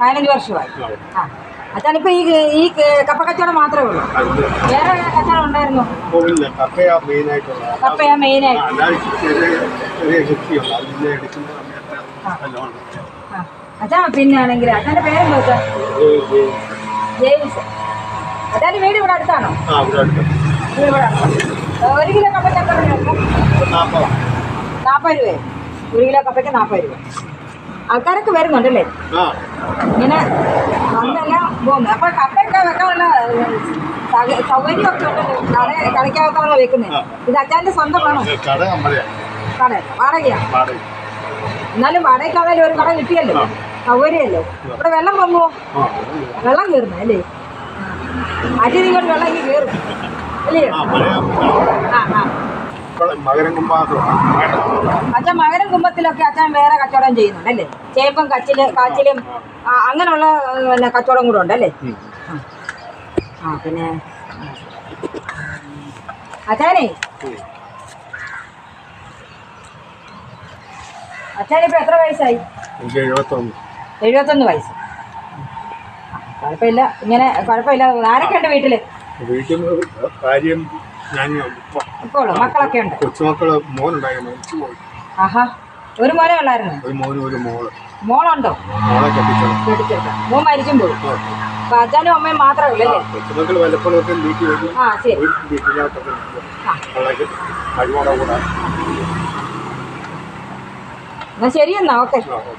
പതിനഞ്ച് വർഷമായി. ആ. അച്ഛനിപ്പോ ഈ ഈ കപ്പ കച്ചവടം മാത്രമേ ഉള്ളൂ. വേറെ കച്ചവടം ഉണ്ടായിരുന്നു? കപ്പയാ മെയിനായിട്ട്. അച്ഛാ പിന്നെ ആണെങ്കിൽ അച്ഛന്റെ പേര് വെച്ചാ ഇത് ഇത് ജെയിംസ്. അച്ഛന്റെ വീട് ഇവിടെ അടുത്താണോ. ഒരു കിലോ കപ്പയ്ക്ക് നാപ്പത് രൂപ നാൽപ്പതാ നാൽപ്പത് രൂപയോ ഒരു കിലോ കപ്പയ്ക്ക് നാൽപ്പത് രൂപ. ആൾക്കാരൊക്കെ വരുന്നുണ്ടല്ലേ? ഇങ്ങനെ വന്നെല്ലാം പോകുന്നു അപ്പൊ കപ്പയൊക്കെ വെക്കാനുള്ള സൗകര്യമൊക്കെ ഉണ്ടല്ലോ. കട കടയ്ക്കകത്താണോ വെക്കുന്നത്. ഇത് അച്ഛന്റെ സ്വന്തമാണോ കട നമ്മളെയാണ് കട വാടകയാണ് വാടക. എന്നാലും വാടകയ്ക്കാണേലും ഒരു കട കിട്ടിയല്ലോ. സൗകര്യമല്ലോ. ഇവിടെ വെള്ളം വന്നുവോ വെള്ളം കയറുന്നു അല്ലേ? അച്ഛൻ വെള്ളം ഇങ്ങനെ കയറും അല്ലേ? ആ ആ. മകരം അച്ഛൻ മകരം കുമ്പത്തിലൊക്കെ അച്ഛൻ വേറെ കച്ചവടം ചെയ്യുന്നുണ്ടല്ലേ ചേമ്പും കച്ചിൽ കാച്ചിലും അങ്ങനെയുള്ള പിന്നെ കച്ചവടം കൂടെ ഉണ്ടല്ലേ. ആ. പിന്നെ അച്ഛനെ. അച്ഛനിപ്പോ എത്ര വയസ്സായി? എഴുപത്തൊന്ന്. വയസ്സ്. കുഴപ്പമില്ല ഇങ്ങനെ കുഴപ്പമില്ല. ആരൊക്കെ ഉണ്ട് വീട്ടിൽ? വീട്ടിൽ കാര്യം ഞാൻ ഇപ്പം ഇപ്പോൾ ഉള്ളു മക്കളൊക്കെ ഉണ്ട്. കൊച്ചുമക്കൾ ആഹാ. ഒരു മോനെ ഉള്ളായിരുന്നു. ഒരു മോനും ഒരു മോൾ. മോളുണ്ടോ? മോളെ കെട്ടിച്ചത് കെട്ടിച്ചെടുക്കാം മോൻ പോയി. അപ്പൊ അച്ഛനും അമ്മയും മാത്രമേ ഉള്ളൂ അല്ലേ കൊച്ചുമക്കൾ വല്ലപ്പോഴൊക്കെ വീട്ടിൽ വരും. ആ ശരി. ഒരു വീട്ടിനകത്തൊക്കെ ആ. അവളേക്ക് കഴിവോടെ കൂടെ എന്നാ ശരി എന്നാ ഓക്കെ. ആ, ഓക്കെ.